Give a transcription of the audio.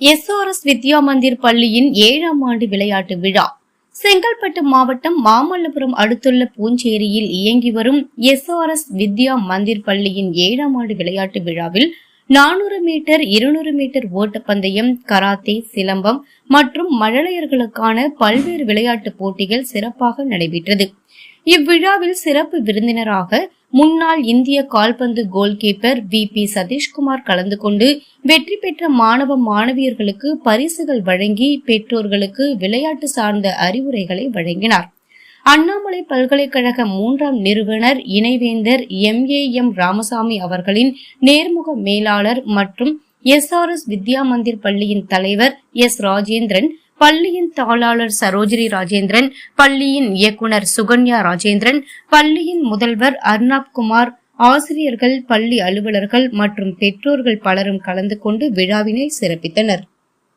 SRS வித்யா மந்திர் பள்ளியின் ஏழாம் ஆண்டு விளையாட்டு விழா. செங்கல்பட்டு மாவட்டம் மாமல்லபுரம் அடுத்துள்ள பூஞ்சேரியில் இயங்கி வரும் எஸ்ஆர்எஸ் வித்யா மந்திர் பள்ளியின் ஏழாம் ஆண்டு விளையாட்டு விழாவில் நானூறு மீட்டர் இருநூறு மீட்டர் ஓட்டப்பந்தயம் கராத்தே சிலம்பம் மற்றும் மழலையர்களுக்கான பல்வேறு விளையாட்டுப் போட்டிகள் சிறப்பாக நடைபெற்றது. இவ்விழாவில் சிறப்பு விருந்தினராக முன்னாள் இந்திய கால்பந்து goalkeeper V P Sathishkumar கலந்து கொண்டு வெற்றி பெற்ற மாணவ மாணவியர்களுக்கு பரிசுகள் வழங்கி பெற்றோர்களுக்கு விளையாட்டு சார்ந்த அறிவுரைகளை வழங்கினார். அண்ணாமலை பல்கலைக்கழக மூன்றாம் நிறுவனர் இணைவேந்தர் எம் ஏ எம் ராமசாமி அவர்களின் நேர்முக மேலாளர் மற்றும் எஸ்ஆர்எஸ் வித்யா மந்திர் பள்ளியின் தலைவர் எஸ் ராஜேந்திரன் பள்ளியின் தாளாளர் சரோஜினி ராஜேந்திரன் பள்ளியின் இயக்குனர் சுகன்யா ராஜேந்திரன் பள்ளியின் முதல்வர் அர்ணாப் குமார் ஆசிரியர்கள் பள்ளி அலுவலர்கள் மற்றும் பெற்றோர்கள் பலரும் கலந்து கொண்டு விழாவினை சிறப்பித்தனர்.